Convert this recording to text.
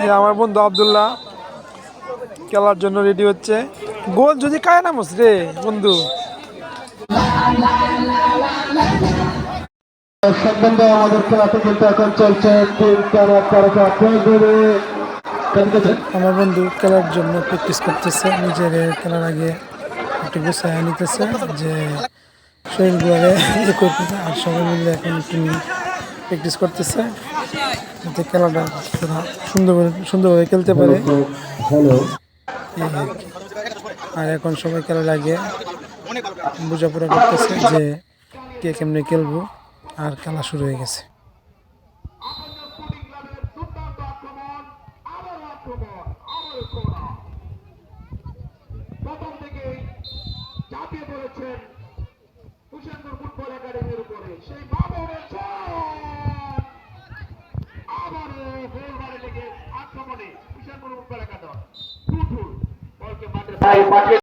যে আমার বন্ধু আবদুল্লাহ খেলার জন্য রেডি হচ্ছে। গোল যদি কায় নামস রে বন্ধু। সম্বন্ধে আমাদের কিন্তু এখন চলছে আমার বন্ধু খেলার জন্য প্র্যাকটিস করতেছে নিজের খেলার আগে একটু গুছায় নিতেছে যে শরীরগুলো ইয়ে আর সবাই মিলে এখন একটু প্র্যাকটিস করতেছে। যাতে খেলাটা সুন্দরভাবে সুন্দরভাবে খেলতে পারে। আর এখন সবাই খেলার আগে বোঝাপড়া করতেছে যে কে কেমনে খেলব আর খেলা শুরু হয়ে গেছে। সেই গোলবারে লেগে